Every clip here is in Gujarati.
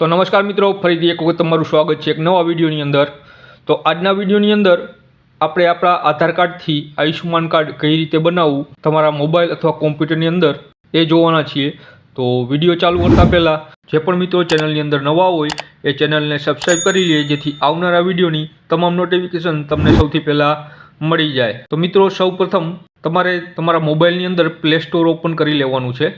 તો નમસ્કાર મિત્રો, ફરીથી એક વખત તમારું સ્વાગત છે એક નવા વિડીયોની અંદર. તો આજના વિડીયોની અંદર આપણે આપણા આધાર કાર્ડથી આયુષ્યમાન કાર્ડ કઈ રીતે બનાવવું, તમારા મોબાઈલ અથવા કોમ્પ્યુટરની અંદર એ જોવાના છીએ. તો વીડિયો ચાલુ કરતા પહેલાં, જે પણ મિત્રો ચેનલની અંદર નવા હોય, એ ચેનલને સબસ્ક્રાઈબ કરી લે, જેથી આવનારા વિડીયોની તમામ નોટિફિકેશન તમને સૌથી પહેલાં મળી જાય. તો મિત્રો, સૌપ્રથમ તમારે તમારા મોબાઈલની અંદર પ્લે સ્ટોર ઓપન કરી લેવાનું છે.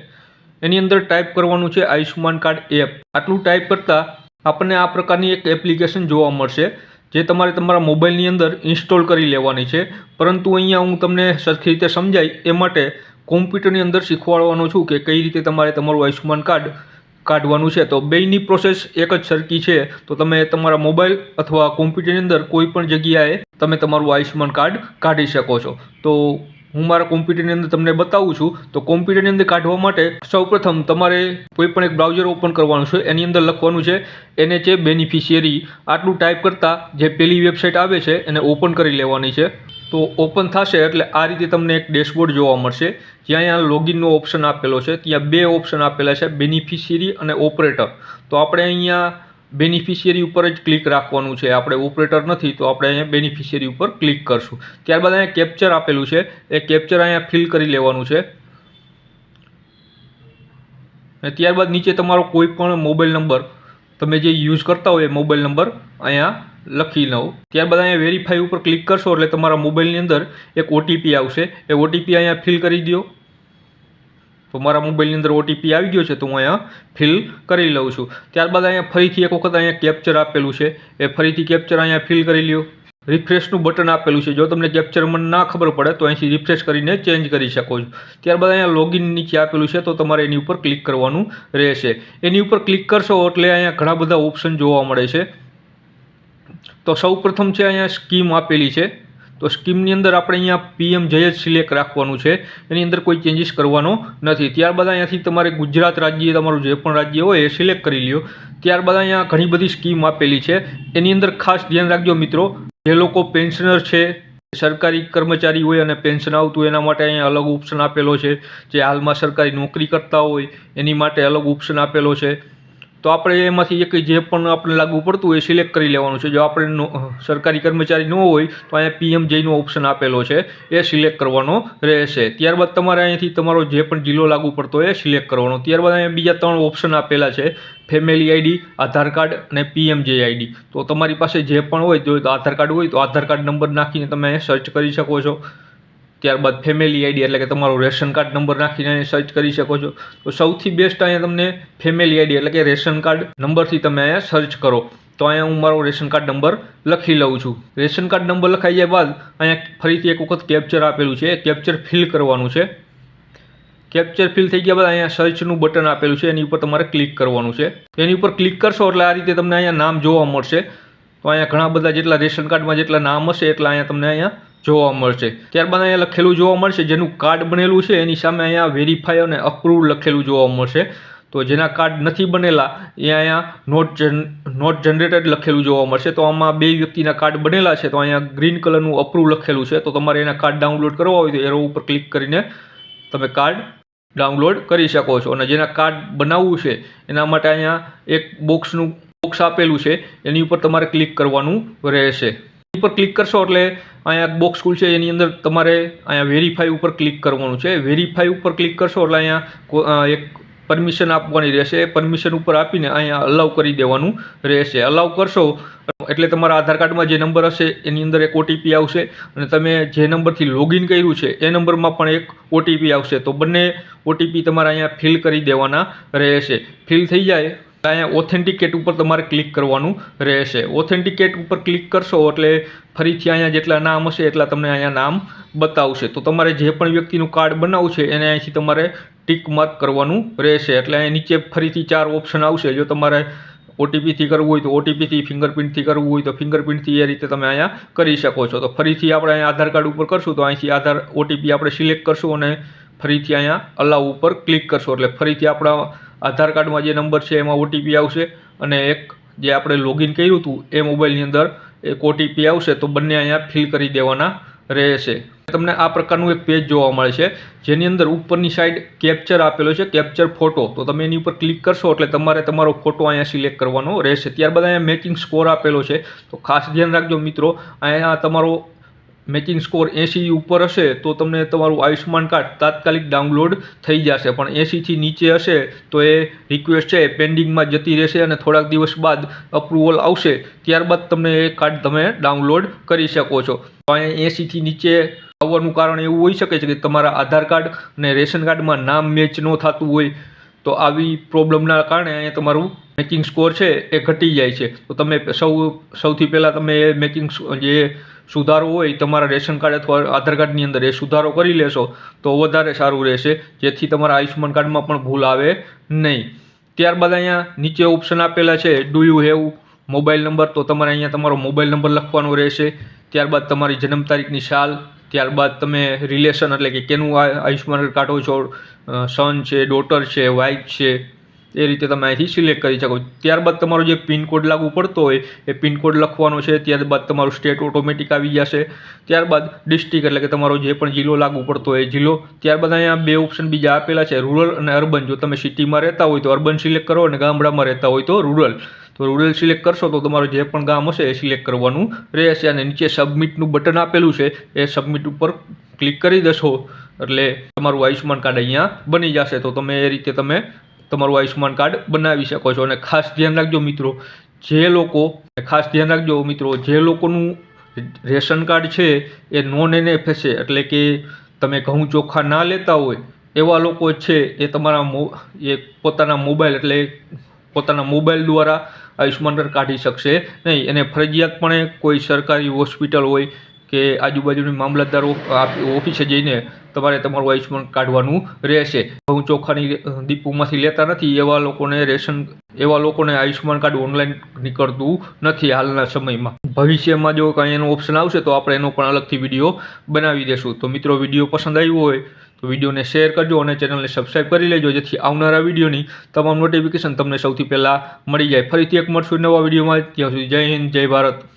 એની અંદર ટાઈપ કરવાનું છે આયુષ્યમાન કાર્ડ એપ આટલું ટાઈપ કરતાં આપણને આ પ્રકારની એક એપ્લિકેશન જોવા મળશે, જે તમારે તમારા મોબાઈલની અંદર ઇન્સ્ટોલ કરી લેવાની છે. પરંતુ અહીંયા હું તમને સરખી રીતે સમજાય એ માટે કોમ્પ્યુટરની અંદર શીખવાડવાનો છું કે કઈ રીતે તમારે તમારું આયુષ્યમાન કાર્ડ કાઢવાનું છે. તો બેયની પ્રોસેસ એક જ સરખી છે. તો તમે તમારા મોબાઈલ અથવા કોમ્પ્યુટરની અંદર કોઈ પણ જગ્યાએ તમે તમારું આયુષ્યમાન કાર્ડ કાઢી શકો છો. તો હું મારા કોમ્પ્યુટરની અંદર તમને બતાવું છું, તો કોમ્પ્યુટરની અંદર કાઢવા માટે સૌપ્રથમ તમારે કોઈ પણ એક બ્રાઉઝર ઓપન કરવાનું છે, એની અંદર લખવાનું છે, એને છે બેનિફિશિયરી આટલું ટાઈપ કરતાં જે પેલી વેબસાઇટ આવે છે, એને ઓપન કરી લેવાની છે. તો ઓપન થશે એટલે આ રીતે તમને એક ડેશબોર્ડ જોવા મળશે, જ્યાં અહીંયા લોગિનનો ઓપ્શન આપેલો છે, ત્યાં બે ઓપ્શન આપેલા છે બેનિફિશિયરી અને ઓપરેટર તો આપણે અહીંયા બેનિફિશિયરી ઉપર જ ક્લિક રાખવાનું છે. આપણે ઓપરેટર નથી, તો આપણે અહીંયા બેનિફિશિયરી ઉપર ક્લિક કરશું. ત્યારબાદ અહીંયા કેપ્ચર આપેલું છે. એ કેપ્ચર અહીંયા ફિલ કરી લેવાનું છે. અને ત્યારબાદ નીચે તમારો કોઈ પણ મોબાઈલ નંબર તમે જે યુઝ કરતા હોય એ મોબાઈલ નંબર અહીંયા લખી લઉં. ત્યારબાદ અહીંયા વેરીફાઈ ઉપર ક્લિક કરશો એટલે તમારા મોબાઈલની અંદર એક ઓટીપી આવશે. એ ઓટીપી અહીંયા ફિલ કરી દો તો મારા મોબાઈલની અંદર ઓટીપી આવી ગયો છે તો હું અહીંયા ફિલ કરી લઉં છું. ત્યારબાદ અહીંયા ફરીથી એક વખત અહીંયા કેપ્ચર આપેલું છે. એ ફરીથી કેપ્ચર અહીંયા ફિલ કરી લ્યો. રિફ્રેશનું બટન આપેલું છે. જો તમને કેપ્ચર મને ના ખબર પડે તો અહીંથી રિફ્રેશ કરીને ચેન્જ કરી શકો છો. ત્યારબાદ અહીંયા લોગિન નીચે આપેલું છે તો તમારે એની ઉપર ક્લિક કરવાનું રહેશે. એની ઉપર ક્લિક કરશો એટલે અહીંયા ઘણા બધા ઓપ્શન જોવા મળે છે. તો સૌ પ્રથમ છે અહીંયા સ્કીમ આપેલી છે. તો સ્કીમની અંદર આપણે અહીંયા પીએમ જય જ સિલેક્ટ રાખવાનું છે. એની અંદર કોઈ ચેન્જીસ કરવાનો નથી. ત્યારબાદ અહીંયાથી તમારે ગુજરાત રાજ્ય તમારું જે પણ રાજ્ય હોય એ સિલેક્ટ કરી લ્યો. ત્યારબાદ અહીંયા ઘણી બધી સ્કીમ આપેલી છે. એની અંદર ખાસ ધ્યાન રાખજો મિત્રો. જે લોકો પેન્શનર છે, સરકારી કર્મચારી હોય અને પેન્શન આવતું એના માટે અહીંયા અલગ ઓપ્શન આપેલો છે. જે હાલમાં સરકારી નોકરી કરતા હોય, એની માટે અલગ ઓપ્શન આપેલો છે. તો આપણે એમાંથી એક જે પણ આપણે લાગુ પડતું હોય સિલેક્ટ કરી લેવાનું છે. જો આપણે સરકારી કર્મચારી ન હોય, તો અહીંયા પીએમ જયનો ઓપ્શન આપેલો છે. એ સિલેક્ટ કરવાનો રહેશે. ત્યારબાદ તમારે અહીંયાથી તમારો જે પણ જિલ્લો લાગુ પડતો હોય એ સિલેક્ટ કરવાનો. ત્યારબાદ અહીંયા બીજા ત્રણ ઓપ્શન આપેલા છે. ફેમિલી આઈડી આધાર કાર્ડ અને પીએમ જે આઈડી તો તમારી પાસે જે પણ હોય તો આધાર કાર્ડ હોય તો આધાર કાર્ડ નંબર નાખીને તમે સર્ચ કરી શકો છો. ત્યારબાદ ફેમિલી આઈડી એટલે કે તમારો રેશન કાર્ડ નંબર નાખીને સર્ચ કરી શકો છો. તો સૌથી બેસ્ટ અહીંયા તમને ફેમિલી આઈડી એટલે કે રેશન કાર્ડ નંબરથી તમે અહીંયા સર્ચ કરો. તો અહીંયા હું મારો રેશન કાર્ડ નંબર લખી લઉં છું. રેશન કાર્ડ નંબર લખાઈ જાય બાદ અહીંયા ફરીથી એક વખત કેપ્ચર આપેલું છે. કેપ્ચર ફિલ કરવાનું છે. કેપ્ચર ફિલ થઈ ગયા બાદ અહીંયા સર્ચનું બટન આપેલું છે. એની ઉપર તમારે ક્લિક કરવાનું છે. એની ઉપર ક્લિક કરશો એટલે આ રીતે તમને અહીંયા નામ જોવા મળશે. તો અહીંયા ઘણા બધા જેટલા રેશન કાર્ડમાં જેટલા નામ હશે એટલા અહીંયા તમને અહીંયા જોવા મળશે. ત્યારબાદ અહીંયા લખેલું જોવા મળશે, જેનું કાર્ડ બનેલું છે, એની સામે અહીંયા વેરીફાઈ અને અપ્રૂવ લખેલું જોવા મળશે. તો જેના કાર્ડ નથી બનેલા, એ અહીંયા નોટ જન નોટ જનરેટેડ લખેલું જોવા મળશે. તો આમાં બે વ્યક્તિના કાર્ડ બનેલા છે, તો અહીંયા ગ્રીન કલરનું અપ્રૂવ લખેલું છે. તો તમારે એના કાર્ડ ડાઉનલોડ કરવા હોય તો એરો ઉપર ક્લિક કરીને તમે કાર્ડ ડાઉનલોડ કરી શકો છો. અને જેના કાર્ડ બનાવવું છે, એના માટે અહીંયા એક બોક્સનું બોક્સ આપેલું છે. એની ઉપર તમારે ક્લિક કરવાનું રહેશે. ઉપર ક્લિક કરશો એટલે અહીંયા બોક્સ ખુલશે, એની અંદર તમારે અહીંયા વેરીફાઈ ઉપર ક્લિક કરવાનું છે. વેરીફાઈ ઉપર ક્લિક કરશો એટલે અહીંયા એક પરમિશન આપવાની રહેશે. પરમિશન ઉપર આપીને અહીંયા અલાઉ કરી દેવાનું રહેશે. અલાઉ કરશો એટલે તમારા આધાર કાર્ડમાં જે નંબર હશે, એની અંદર એક ઓટીપી આવશે અને તમે જે નંબરથી લોગિન કર્યું છે, એ નંબરમાં પણ એક ઓટીપી આવશે. તો બંને ઓટીપી તમારે અહીંયા ફિલ કરી દેવાના રહેશે. ફિલ થઈ જાય અહીંયા ઓથેન્ટિકેટ ઉપર તમારે ક્લિક કરવાનું રહેશે. ઓથેન્ટિકેટ ઉપર ક્લિક કરશો એટલે ફરીથી અહીંયા જેટલા નામ હશે એટલા તમને અહીંયા નામ બતાવશે. તો તમારે જે પણ વ્યક્તિનું કાર્ડ બનાવવું છે એને અહીંથી તમારે ટીક માર્ક કરવાનું રહેશે. એટલે અહીંયા નીચે ફરીથી ચાર ઓપ્શન આવશે. જો તમારે ઓટીપીથી કરવું હોય તો ઓટીપીથી ફિંગરપ્રિન્ટથી કરવું હોય તો ફિંગરપ્રિન્ટથી એ રીતે તમે અહીંયા કરી શકો છો. તો ફરીથી આપણે અહીંયા આધાર કાર્ડ ઉપર કરશું તો અહીંથી આધાર ઓટીપી આપણે સિલેક્ટ કરશું અને ફરીથી અહીંયા અલાઉ ઉપર ક્લિક કરશો. એટલે ફરીથી આપણા આધાર કાર્ડમાં જે નંબર છે એમાં ઓટીપી આવશે અને એક જે આપણે લોગિન કર્યું હતું એ મોબાઈલની અંદર એક ઓટીપી આવશે તો બંને અહીંયા ફિલ કરી દેવાના રહેશે. તમને આ પ્રકારનું એક પેજ જોવા મળે છે, જેની અંદર ઉપરની સાઈડ કેપ્ચર આપેલો છે કેપ્ચર ફોટો તો તમે એની ઉપર ક્લિક કરશો એટલે તમારે તમારો ફોટો અહીંયા સિલેક્ટ કરવાનો રહેશે. ત્યારબાદ અહીંયા મેકિંગ સ્કોર આપેલો છે. તો ખાસ ધ્યાન રાખજો મિત્રો, અહીંયા તમારો મેકિંગ સ્કોર એંસી ઉપર હશે તો તમને તમારું આયુષ્યમાન કાર્ડ તાત્કાલિક ડાઉનલોડ થઈ જશે. પણ એંસીથી નીચે હશે તો એ રિક્વેસ્ટ છે પેન્ડિંગમાં જતી રહેશે અને થોડાક દિવસ બાદ અપ્રુવલ આવશે. ત્યારબાદ તમને એ કાર્ડ તમે ડાઉનલોડ કરી શકો છો. અહીંયા એંસીથી નીચે આવવાનું કારણ એવું હોઈ શકે છે કે તમારા આધાર કાર્ડ અને રેશન કાર્ડમાં નામ મેચ ન થતું હોય તો આવી પ્રોબ્લેમના કારણે અહીંયા તમારું મેકિંગ સ્કોર છે એ ઘટી જાય છે. તો તમે સૌ, સૌથી પહેલાં તમે એ મેકિંગ જે સુધારો હોય, તમારા રેશન કાર્ડ અથવા આધાર કાર્ડની અંદર એ સુધારો કરી લેશો, તો વધારે સારું રહેશે. જેથી તમારા આયુષ્યમાન કાર્ડમાં પણ ભૂલ આવે નહીં. ત્યારબાદ અહીંયા નીચે ઓપ્શન આપેલા છે do you have mobile number તો તમારે અહીંયા તમારો મોબાઈલ નંબર લખવાનો રહેશે. ત્યારબાદ તમારી જન્મ તારીખની સાલ, ત્યારબાદ તમે રિલેશન એટલે કે કેનું આયુષ્યમાન કાર્ડ કાઢો છો સન છે ડોટર છે વાઇફ છે એ રીતે તમે અહીંથી સિલેક્ટ કરી શકો. ત્યારબાદ તમારો જે પિનકોડ લાગુ પડતો હોય, એ પિનકોડ લખવાનો છે. ત્યારબાદ તમારું સ્ટેટ ઓટોમેટિક આવી જશે. ત્યારબાદ ડિસ્ટ્રિક્ટ એટલે કે તમારો જે પણ જિલ્લો લાગુ પડતો હોય જિલ્લો. ત્યારબાદ અહીંયા બે ઓપ્શન બીજા આપેલા છે રૂરલ અને અર્બન જો તમે સિટીમાં રહેતા હોય તો અર્બન સિલેક્ટ કરો અને ગામડામાં રહેતા હોય તો રૂરલ તો રૂરલ સિલેક્ટ કરશો તો તમારું જે પણ ગામ હશે એ સિલેક્ટ કરવાનું રહેશે અને નીચે સબમિટનું બટન આપેલું છે, એ સબમિટ ઉપર ક્લિક કરી દેશો. એટલે તમારું આયુષ્યમાન કાર્ડ અહીંયા બની જશે. તો તમે એ રીતે તમે તમારું આયુષ્યમાન કાર્ડ બનાવી શકો છો. અને ખાસ ધ્યાન રાખજો મિત્રો, જે લોકો, ખાસ ધ્યાન રાખજો મિત્રો, જે લોકોનું રેશન કાર્ડ છે એ નોન એનએફએસ છે. એટલે કે તમે ઘઉં ચોખા ના લેતા હોય, એવા લોકો છે એ તમારા એ પોતાના મોબાઈલ, એટલે પોતાના મોબાઈલ દ્વારા આયુષ્યમાન કાઢી શકશે નહીં. એને ફરજિયાતપણે કોઈ સરકારી હોસ્પિટલ હોય કે આજુબાજુની મામલતદાર ઓફિસે જઈને તમારે તમારું આયુષ્યમાન કાઢવાનું રહેશે. હું ચોખાની દીપુમાંથી લેતા નથી, એવા લોકોને રેશન એવા લોકોને આયુષ્યમાન કાર્ડ ઓનલાઈન નીકળતું નથી હાલના સમયમાં. ભવિષ્યમાં જો કાંઈ એનો ઓપ્શન આવશે તો આપણે એનો પણ અલગથી વીડિયો બનાવી દેશું. તો મિત્રો, વીડિયો પસંદ આવ્યો હોય તો વિડીયોને શેર કરજો અને ચેનલને સબસ્ક્રાઈબ કરી લેજો, જેથી આવનારા વિડીયોની તમામ નોટિફિકેશન તમને સૌથી પહેલાં મળી જાય. ફરીથી એક મળશું નવા વિડીયોમાં. ત્યાં સુધી જય હિન્દ, જય ભારત.